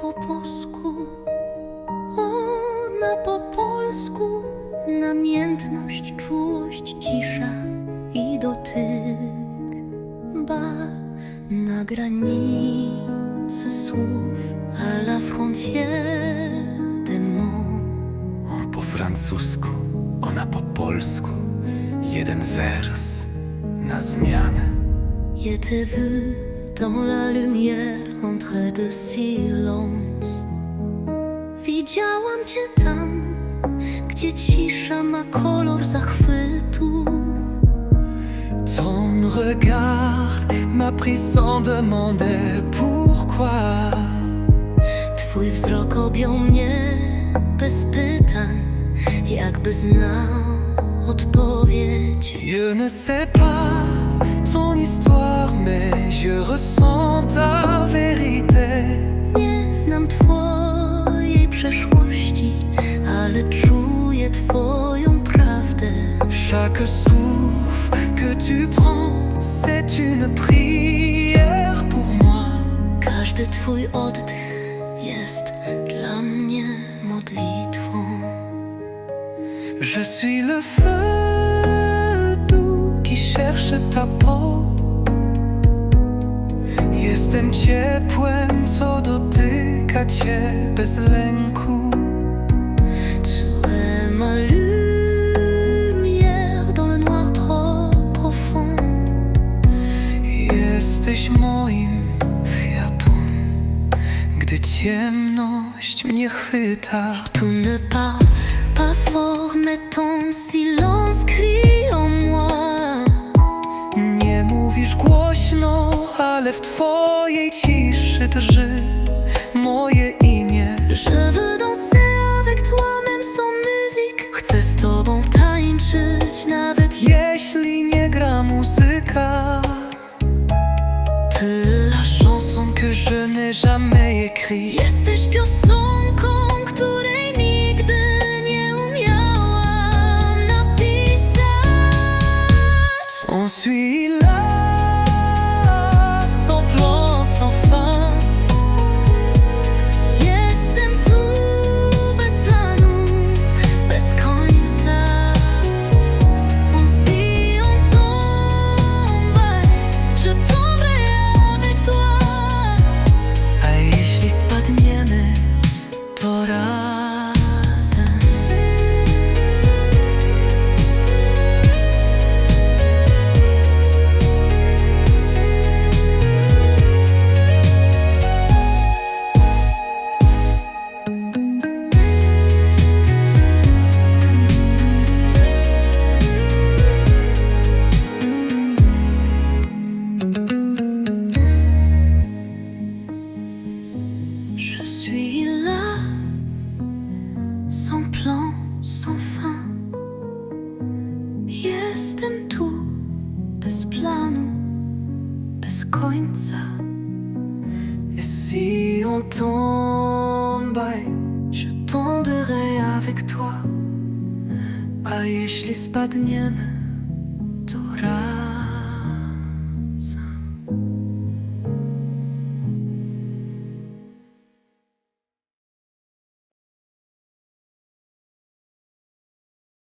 po bosku, ona po polsku. Namiętność, czułość, cisza i dotyk. Ba, na granicy słów, à la frontière des mots. Po francusku, ona po polsku. Jeden wers na zmianę. Vu dans la lumière entre deux silences. Widziałam cię tam, gdzie cisza ma kolor zachwytu. Ton regard m'a pris sans demander pourquoi. Twój wzrok objął mnie bez pytań, jakby znał odpowiedź. Je ne sais pas ton histoire, mais je ressens ta vérité. Nie znam twojej przeszłości, ale czuję twoją prawdę. Chaque souffle que tu prends, c'est une prière pour moi. Każdy twój oddech jest dla mnie modlitwą. Je suis le feu doux qui cherche ta peau. Jestem ciepłem, co dotyka cię bez lęku. Tu es ma lumière dans le noir trop profond. Jesteś moim światłem, gdy ciemność mnie chwyta. Tu ne parle pas fort, mais ton silence crie en moi. Nie mówisz głośno, ale w twojej ciszy drży moje imię. Je veux danser avec toi, même sans musique. Chcę z tobą tańczyć, nawet Jeśli nie gra muzyka, ty. la chanson que je n'ai jamais écrite. Jesteś piosenką, której nigdy nie umiałam napisać. On suit là, suis là, sans plan, sans fin. Jestem tu, bez planu, bez końca. Et si on tombe, je tomberai avec toi. A jeśli spadniemy, to razem.